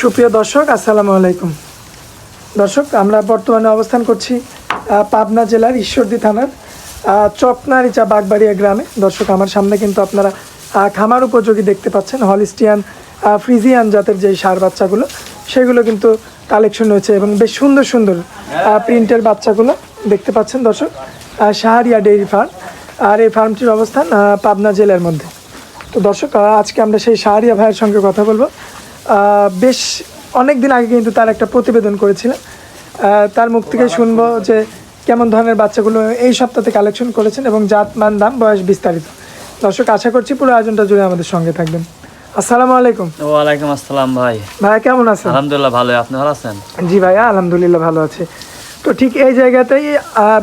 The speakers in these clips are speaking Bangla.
সুপ্রিয় দর্শক আসসালামু আলাইকুম। দর্শক আমরা বর্তমানে অবস্থান করছি পাবনা জেলার ঈশ্বরদী থানার চকনারিচা বাগবাড়িয়া গ্রামে। দর্শক আমার সামনে কিন্তু আপনারা খামার উপযোগী দেখতে পাচ্ছেন হলিস্টিয়ান ফ্রিজিয়ান জাতের যে সার বাচ্চাগুলো সেগুলো কিন্তু কালেকশন রয়েছে এবং বেশ সুন্দর সুন্দর প্রিন্টের বাচ্চাগুলো দেখতে পাচ্ছেন দর্শক আহ, শাহরিয়া ডেইরি ফার্ম। আর এই ফার্মটির অবস্থান পাবনা জেলার মধ্যে। তো দর্শক আজকে আমরা সেই শাহরিয়া ভাইয়ের সঙ্গে কথা বলব। বেশ অনেক দিন আগে কিন্তু তার একটা প্রতিবেদন করেছিলেন। তার মুখ থেকে শুনব যে কেমন ধরনের বাচ্চাগুলো এই সপ্তাহে কালেকশন করেছেন এবং জাত মান দাম বয়স বিস্তারিত। দর্শক আশা করছি পুরো আয়োজনটা জুড়ে আমাদের সঙ্গে থাকবেন। আসসালামু আলাইকুম। ওয়ালাইকুম আসসালাম ভাই। ভাই কেমন আছেন? আলহামদুলিল্লাহ ভালো আপনি ভালো আছেন? জি ভাই আলহামদুলিল্লাহ ভালো আছে। তো ঠিক এই জায়গাতেই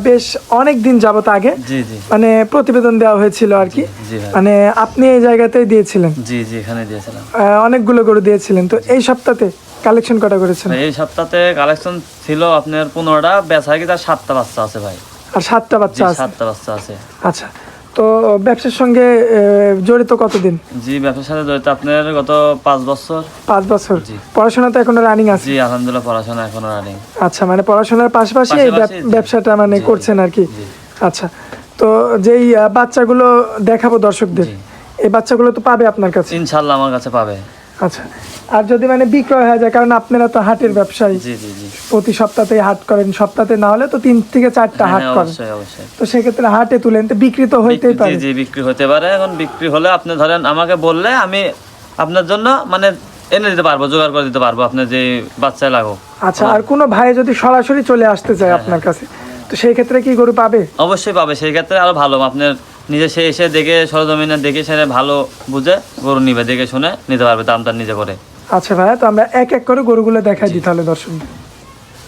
বেশ অনেক দিন যাবত আগে মানে প্রতিবেদন দেওয়া হয়েছিল আর কি। মানে আপনি এই জায়গাতেই দিয়েছিলেন? জি জি এখানে দিয়েছিলাম। অনেকগুলো গরু দিয়েছিলেন। তো এই সপ্তাহে কালেকশন কটা করেছেন? এই সপ্তাহে কালেকশন ছিল আপনার পনেরোটা বেচা কি তার সাতটা বাচ্চা আছে ভাই। আর সাতটা বাচ্চা আছে? সাতটা বাচ্চা আছে। আচ্ছা। তো ব্যবসার সঙ্গে জড়িত কতদিন? জি ব্যবসার সাথে জড়িত আপনার গত পাঁচ বছর। পাঁচ বছর। জি। পড়াশোনা তো এখনও রানিং আছে? জি আলহামদুলিল্লাহ পড়াশোনা এখনও রানিং আচ্ছা মানে পড়াশোনার পাশাপাশি এই। ব্যবসাটা মানে করছেন আর কি? আচ্ছা তো যেই বাচ্চাগুলো দেখাবো দর্শকদের। এই বাচ্চাগুলো তো পাবে আপনার কাছে? ইনশাল্লাহ আমার কাছে পাবে। আচ্ছা। আর যদি মানে বিক্রয় হয়ে যায় কারণ আপনারা তো হাটের ব্যবসায়ী। জি জি জি। প্রতি সপ্তাহে হাট করেন সপ্তাহে না হলে তো তিন থেকে চারটা হাট হ্যাঁ করেন। অবশ্যই অবশ্যই। তো সেক্ষেত্রে হাটে তুলেন তো বিক্রি তো হইতেই পারে। জি বিক্রি হতে পারে। এখন বিক্রি হলে আপনি ধরেন আমাকে বললে আমি আপনার জন্য মানে এনে দিতে পারব জোগাড় করে দিতে পারব আপনার যে বাচ্চায় লাগুক। আচ্ছা আর কোনো ভাই যদি সরাসরি চলে আসতে হ্যাঁ, চায় আপনার কাছে তো সেই ক্ষেত্রে কি গরু পাবে? অবশ্যই পাবে। সেই ক্ষেত্রে আরও ভালো। আপনার নিজে সে এসে দেখে সরজমিনে দেখে সেটা ভালো বুঝে গরু নিবে দেখে শুনে নিতে পারবে দামটা নিজে করে। আচ্ছা ভাইয়া তো আমরা এক এক করে গরুগুলো দেখাই দিই তাহলে দর্শকদের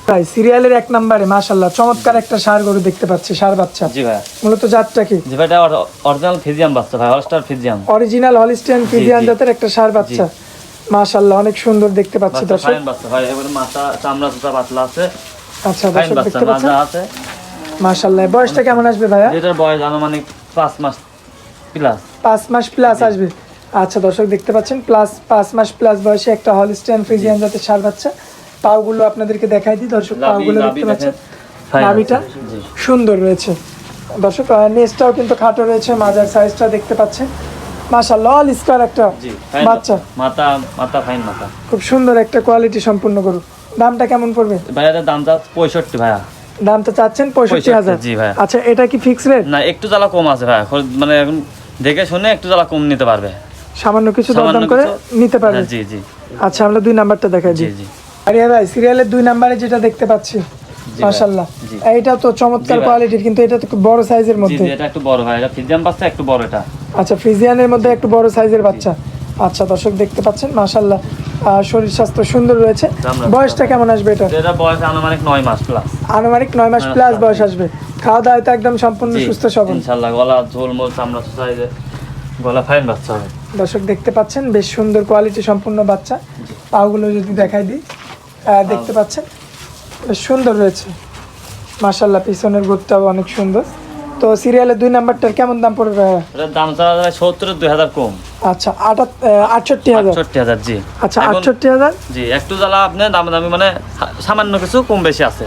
তাই সিরিয়ালের এক নম্বরে মাশাল্লাহ চমৎকার একটা সার গরু দেখতে পাচ্ছি সার বাচ্চা। জি ভাই। মূলত জাতটা কি? জি ভাই এটা অরিজিনাল ফিজিয়াম বাচ্চা ভাই Holstein Friesian original Holstein Friesian জাতের একটা সার বাচ্চা। মাশাল্লাহ অনেক সুন্দর দেখতে পাচ্ছি দর্শক। ফাইন বাচ্চা ভাই এবারে মাথা চামড়া সুতা পাতলা আছে। আচ্ছা দর্শক বাচ্চা দেখতে পাচ্ছেন মাশাল্লাহ বয়সটা কেমন আসবে ভাইয়া? যেটার বয়স আনুমানিক পাঁচ মাস প্লাস পাঁচ মাস প্লাস আসবে। আচ্ছা দর্শক দেখতে পাচ্ছেন প্লাস পাঁচ মাস প্লাস বয়সে একটা হলিস্টিয়ান ফ্রিজিয়ান জাতের সার বাচ্চা। পাগুলো আপনাদেরকে দেখাই দিই দর্শক দেখতে পাচ্ছেন। নাভিটা সুন্দর রয়েছে। দর্শক নেসটাও কিন্তু খাটো রয়েছে মাজার সাইজটা দেখতে পাচ্ছেন। মাশাল্লাহ অল স্কোয়ার একটা বাচ্চা। মাথা মাথা ফাইন মাথা। খুব সুন্দর একটা কোয়ালিটি সম্পূর্ণ গরু। দামটা কেমন পড়বে? ভাই এটার দামটা পঁয়ষট্টি ভাইয়া। চাচ্ছেন পঁয়ষট্টি হাজার। জি ভাইয়া আচ্ছা এটা কি ফিক্স রেট না একটু জ্বালা কম আছে ভাই। মানে এখন দেখে শুনে একটু জ্বালা কম নিতে পারবে। সামান্য কিছু দরদাম করে নিতে পারবে। হ্যাঁ, জি জি। আচ্ছা আমরা দুই নাম্বারটা দেখাই জি জি। ভাই সিরিয়ালের দুই নাম্বারে যেটা দেখতে পাচ্ছি ভাই, মাশাল্লাহ জি। এইটা তো চমৎকার কোয়ালিটির কিন্তু এটা তো বড় সাইজের মধ্যে জি এটা একটু বড় ভাই এটা ফিজিয়াম বাচ্চা একটু বড় এটা। আচ্ছা ফ্রিজিয়ানের মধ্যে একটু বড় সাইজের বাচ্চা। আচ্ছা দর্শক দেখতে পাচ্ছেন মাশাল্লাহ আহ, শরীর স্বাস্থ্য সুন্দর রয়েছে। বয়সটা কেমন আসবে এটা? এটা বয়স আনুমানিক নয় মাস প্লাস আনুমানিক নয় মাস প্লাস বয়স আসবে। খাওয়া দাওয়া তো একদম সম্পূর্ণ সুস্থ সবল। ইনশাল্লাহ গলা ঝোল মোল চামড়া সুসাইজে গলা ফাইন বাচ্চা হবে। দর্শক দেখতে পাচ্ছেন বেশ সুন্দর কোয়ালিটি সম্পূর্ণ বাচ্চা। পাগুলো যদি দেখাই দিই দেখতে পাচ্ছেন বেশ সুন্দর রয়েছে। মাশাল্লাহ পিছনের গোটটাও অনেক সুন্দর। তো সিরিয়ালের দুই নাম্বারটার কেমন দাম পড়বে ভাইয়া? এটার দাম চাওয়া সত্তর দুই হাজার কম। আচ্ছা আটষট্টি হাজার? আটষট্টি হাজার জি। আচ্ছা আটষট্টি হাজার? জি একটু জ্বালা আপনি দাম দামি মানে সামান্য কিছু কম বেশি আছে।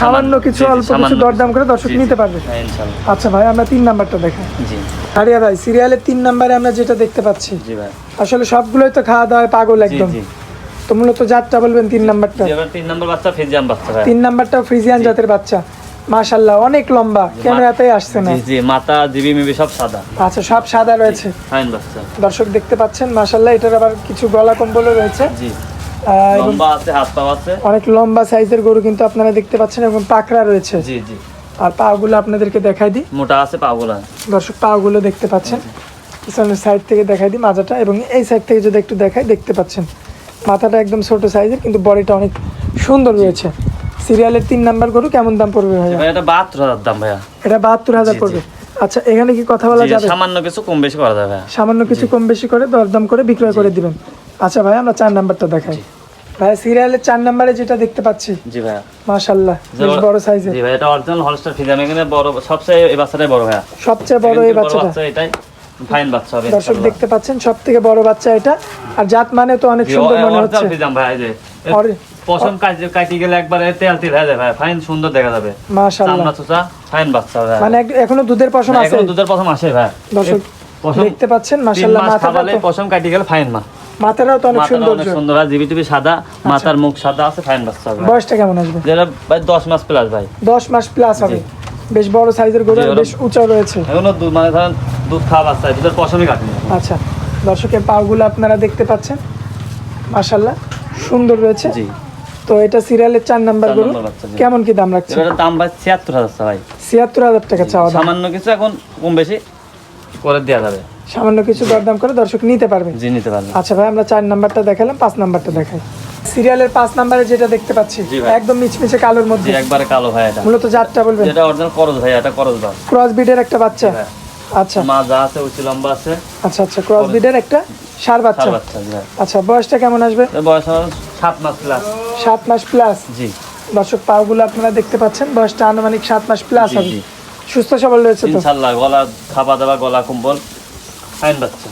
সামান্য কিছু অল্প কিছু দরদাম করে দর্শক। নিতে পারবে। হ্যাঁ আচ্ছা ভাই আমরা তিন নাম্বারটা দেখাই জি। আরিয়া ভাই সিরিয়ালের তিন নাম্বারে আমরা যেটা দেখতে পাচ্ছি জি ভাই। আসলে সবগুলোই তো খাওয়া দাওয়ায় পাগল একদম। তো মূলত জাতটা বলবেন তিন নাম্বারটা। তিন নম্বর বাচ্চা ফিজিয়াম বাচ্চা তিন নাম্বারটা ফ্রিজিয়ান জাতের বাচ্চা। মাশাল্লাহ অনেক লম্বা ক্যামেরাতেই আসছে না। জি মাথা জিবি মিবি সব সাদা। আচ্ছা সব সাদা রয়েছে। ফাইন বাচ্চা। দর্শক দেখতে পাচ্ছেন মাশাল্লাহ এটার আবার কিছু গলা কম্বলও রয়েছে। জি লম্বা আছে হাত পা আছে। অনেক লম্বা সাইজের গরু কিন্তু আপনারা দেখতে পাচ্ছেন এবং পাকড়া রয়েছে। জি জি। আর পাগুলো আপনাদেরকে দেখাই দিই। মোটা আছে পাগুলা দর্শক পাগুলো দেখতে পাচ্ছেন। পিছনের সাইড থেকে দেখাই দিই মাজাটা এবং এই সাইড থেকে যদি একটু দেখাই দেখতে পাচ্ছেন। মাথাটা একদম ছোট সাইজের কিন্তু বডিটা অনেক সুন্দর রয়েছে। সিরিয়ালের তিন নাম্বার গরু কেমন দাম পড়বে ভাইয়া? এটা বাহাত্তর হাজার দাম ভাইয়া। এটা বাহাত্তর হাজার। পড়বে। আচ্ছা এখানে কি কথা বলা যাবে? সামান্য কিছু কম বেশি করা যাবে সামান্য কিছু কম বেশি করে দরদাম করে বিক্রয় করে দিবেন। আচ্ছা ভাই আমরা চার নাম্বারটা দেখাই। ভাই সিরিয়ালের চার নাম্বারে যেটা দেখতে পাচ্ছি জি ভাইয়া। মাশাল্লাহ বেশ বড় সাইজের জি ভাই এটা অরিজিনাল হলস্টার ফিজিয়াম এখানে বড় সবচেয়ে এই বাচ্চাটাই বড় ভাইয়া। সবচেয়ে বড় এই বাচ্চাটা। বাচ্চা এটাই ফাইন বাচ্চা হবে দর্শক দেখতে পাচ্ছেন সব থেকে বড় বাচ্চা এটা। আর জাত মানে তো অনেক সুন্দর মনে হচ্ছে। ফিজাম ভাই যে। পশম কাটি কাটি গেলে একবারে তেল তেল হয়ে যায় ভাই ফাইন সুন্দর দেখা যাবে। মাশাআল্লাহ। চামড়া চোচা ফাইন বাচ্চা ভাই মানে এখনও দুধের পশম আছে? এখন দুধের পশম আসে ভাই। দর্শক দেখতে পাচ্ছেন মাশাআল্লাহ মাথাটা খাওয়ালে পশম কাটি গেলে ফাইন মা। মাথাটাও তো অনেক সুন্দর সুন্দর হয় জিবি টিবি সাদা মাথার মুখ সাদা আছে ফাইন বাচ্চা হবে। বয়সটা কেমন আসবে? যেটা ভাই দশ মাস প্লাস ভাই। দশ মাস প্লাস হবে। বেশ বড় সাইজের গরু আর বেশ উঁচা রয়েছে। এখনও দুধ মানে ধরেন দুধ খাওয়া বাচ্চা দুধের পশমই কাটেনি আচ্ছা দর্শকের পাগুলো আপনারা দেখতে পাচ্ছেন। মাশাল্লাহ সুন্দর রয়েছে। জি। তো এটা সিরিয়ালের চার নাম্বার গরু। কেমন কি দাম রাখছে এটার দাম ভাই ছিয়াত্তর হাজার ভাই ছিয়াত্তর হাজার টাকা চাওয়া সামান্য কিছু এখন কম বেশি করে দেওয়া যাবে। সামান্য কিছু দরদাম করে দর্শক নিতে পারবেন জি নিতে পারবেন আচ্ছা ভাই আমরা চার নাম্বারটা দেখালাম পাঁচ নাম্বারটা দেখাই। সিরিয়ালের পাঁচ নাম্বারে যেটা দেখতে পাচ্ছি একদম মিচমিচে কালোর মধ্যে। একবারে কালো ভাই এটা। মূলত জাতটা বলবেন? যেটা অরিজিনাল করজ ভাই এটা করজ ভাই ক্রস বিডের একটা বাচ্চা। আচ্ছা। মাজা আছে উঁচু লম্বা আছে। আচ্ছা আচ্ছা ক্রস বিডের একটা সার বাচ্চা। আচ্ছা বয়সটা কেমন আসবে? বয়স সাত মাস প্লাস সাত মাস প্লাস জি। দর্শক পাগুলো আপনারা দেখতে পাচ্ছেন। বয়সটা আনুমানিক সাত মাস প্লাস হবে। সুস্থ সবল রয়েছে তো? ইনশাল্লাহ গলা খাওয়া দাওয়া গলা কম্বল ফাইন বাচ্চা।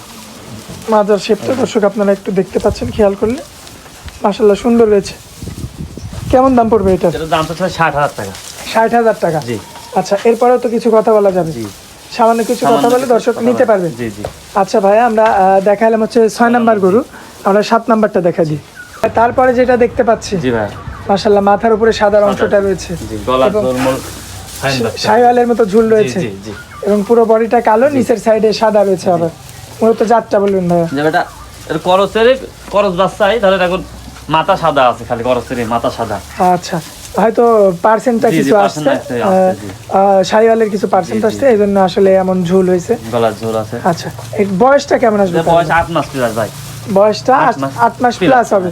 মাদার শেপটা দর্শক আপনারা একটু দেখতে পাচ্ছেন খেয়াল করলে। মাসাল্লাহ সুন্দর রয়েছে। কেমন দাম পড়বে এটা এটার দাম তো ষাট হাজার টাকা। ষাট হাজার টাকা? জি। আচ্ছা এরপরেও তো কিছু কথা বলা যাবে। জি। সামান্য কিছু কথা বলে দর্শক নিতে পারবেন জি জি। আচ্ছা ভাই আমরা দেখালাম হচ্ছে ছয় নাম্বার গরু। আমরা সাত নাম্বারটা দেখা দিই। তারপরে যেটা দেখতে পাচ্ছি জি ভাই। মাসাল্লাহ মাথার উপরে সাদা অংশটা রয়েছে। জি গলা সাইওয়ালের মতো ঝুল রয়েছে। জি জি। এবং পুরো বডিটা কালো নিচের সাইডে সাদা রয়েছে আবার। মূলত জাতটা বলবেন যেটা এর করসের করস বাচ্চাই তাহলে এখন মাথা সাদা আছে খালি করসের মাথা সাদা। আচ্ছা হয়তো পার্সেন্টটা কিছু আসছে। আসছে, কিছু পার্সেন্ট। আসছে এই জন্য আসলে এমন ঝুল হয়েছে। গলার জোর আছে। আচ্ছা বয়সটা কেমন আসবে বয়স আট মাস প্লাস ভাই। বয়সটা আট মাস প্লাস হবে।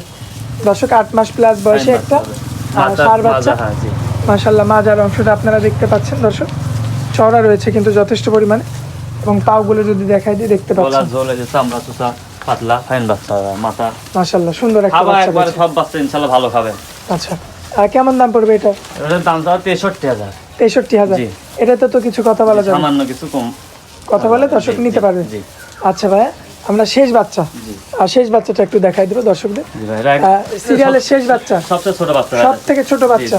দর্শক আট মাস প্লাস বয়সে একটা ষাঁড় বাচ্চা। মাজা, হ্যাঁ, মাজার অংশটা আপনারা দেখতে পাচ্ছেন দর্শক। চড়া রয়েছে কিন্তু যথেষ্ট পরিমাণে। এবং পাগুলো যদি দেখাই দিই দেখতে পাচ্ছেন। পাতলা ফাইন বাচ্চা মাথা। সুন্দর একটা বাচ্চা একবারে সব বাচ্চা ইনশাল্লাহ ভালো খাবে। আচ্ছা আর কেমন দাম পড়বে এটা? এটার দাম এটাতে তো কিছু কথা বলা যাবে। সামান্য কিছু কম। কথা বলে দর্শক নিতে পারবে। জি। আচ্ছা ভাইয়া আমরা শেষ বাচ্চা। আর শেষ বাচ্চাটা একটু দেখাই দেবো দর্শকদের। সিরিয়ালের শেষ বাচ্চা। সবচেয়ে ছোট বাচ্চা সব থেকে ছোট বাচ্চা।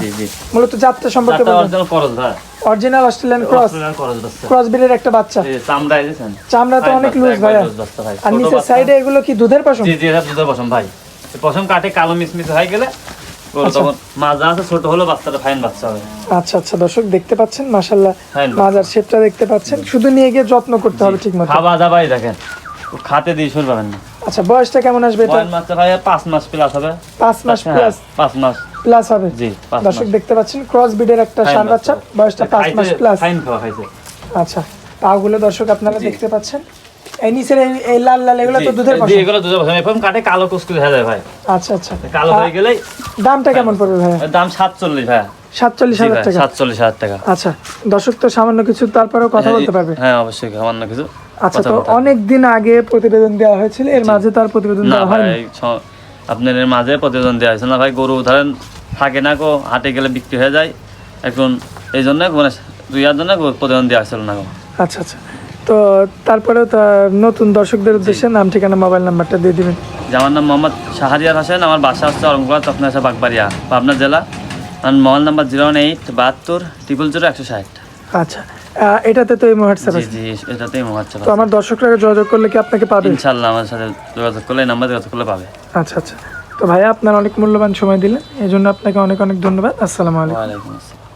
মূলত যাত্রা সম্পর্কে অরিজিনাল অস্ট্রেলিয়ান ক্রস ক্রস ব্রিডের একটা বাচ্চা। চামড়া তো অনেক লুজ ভাই। আর নিচের। সাইডে এগুলো কি দুধের পশম? জি জি এটা দুধের পশম ভাই। পশম কাটে কালো মিসমিস হয়ে গেলে আচ্ছা। তখন মাজা আছে ছোট হলো বাচ্চাটা ফাইন বাচ্চা হবে আচ্ছা আচ্ছা দর্শক দেখতে পাচ্ছেন বাচ্চা। মাজার শেপটা দেখতে পাচ্ছেন। শুধু নিয়ে গিয়ে যত্ন করতে হবে ঠিক মতো খাওয়া দাওয়াই দেখেন। খাতে দিয়ে শুরু পাবেন না আচ্ছা বয়সটা কেমন আসবে এটা? ভাই পাঁচ মাস প্লাস হবে। পাঁচ মাস হ্যাঁ, প্লাস পাঁচ মাস। প্লাস হবে? জি দর্শক দেখতে পাচ্ছেন ক্রস ব্রিডের একটা ষাঁড় বাচ্চা। বয়সটা পাঁচ মাস প্লাস ফাইন খাওয়া খাইছে আচ্ছা পাগুলো দর্শক আপনারা দেখতে পাচ্ছেন। এই নিচের এই- লাল লাল এগুলো তো দুধের এগুলো দুধের এরকম কাটে কালো কুচকুচে হয়ে যায় ভাই। আচ্ছা আচ্ছা। কালো হয়ে গেলেই দামটা কেমন পড়বে এর দাম সাতচল্লিশ ভাই সাতচল্লিশ হাজার টাকা। সাতচল্লিশ হাজার টাকা। আচ্ছা দর্শক তো সামান্য কিছু তারপরেও কথা বলতে পারবে। হ্যাঁ অবশ্যই সামান্য কিছু। আচ্ছা তো অনেক দিন আগে প্রতিবেদন দেওয়া হয়েছিল এর মাঝে তার প্রতিবেদন দেওয়া হয়নি। আপনার এর মাঝে প্রতিবেদন দেওয়া হয়েছে না ভাই গরু ধরেন থাকে না গো হাটে গেলে বিক্রি হয়ে যায়। এখন এই জন্য মানে দুই হাজার জন্য প্রতিবেদন দেওয়া হয়েছিল না গো। আচ্ছা আচ্ছা। তো তারপরেও নতুন দর্শকদের উদ্দেশ্যে নাম ঠিকানা মোবাইল নাম্বারটা দিয়ে দিবেন। আমার নাম মোহাম্মদ শাহরিয়ার হোসেন আমার বাসা হচ্ছে অরঙ্গবাদ চকনাশা বাগবাড়িয়া পাবনা জেলা। আর mobile number zero one eight বাহাত্তর ট্রিপল জিরো একশো ষাট। আচ্ছা। এটাতে তো এই হোয়াটসঅ্যাপ জি জি জি এটাতেই হোয়াটসঅ্যাপ তো আমার দর্শকরা যোগাযোগ করলে কি আপনাকে পাবে? ইনশাআল্লাহ আমার সাথে যোগাযোগ করলে নাম্বার যোগাযোগ করলে পাবে। আচ্ছা আচ্ছা। তো ভাইয়া আপনার অনেক মূল্যবান সময় দিলেন এই জন্য আপনাকে অনেক অনেক ধন্যবাদ। আসসালামু আলাইকুম। ওয়া আলাইকুম আসসালাম।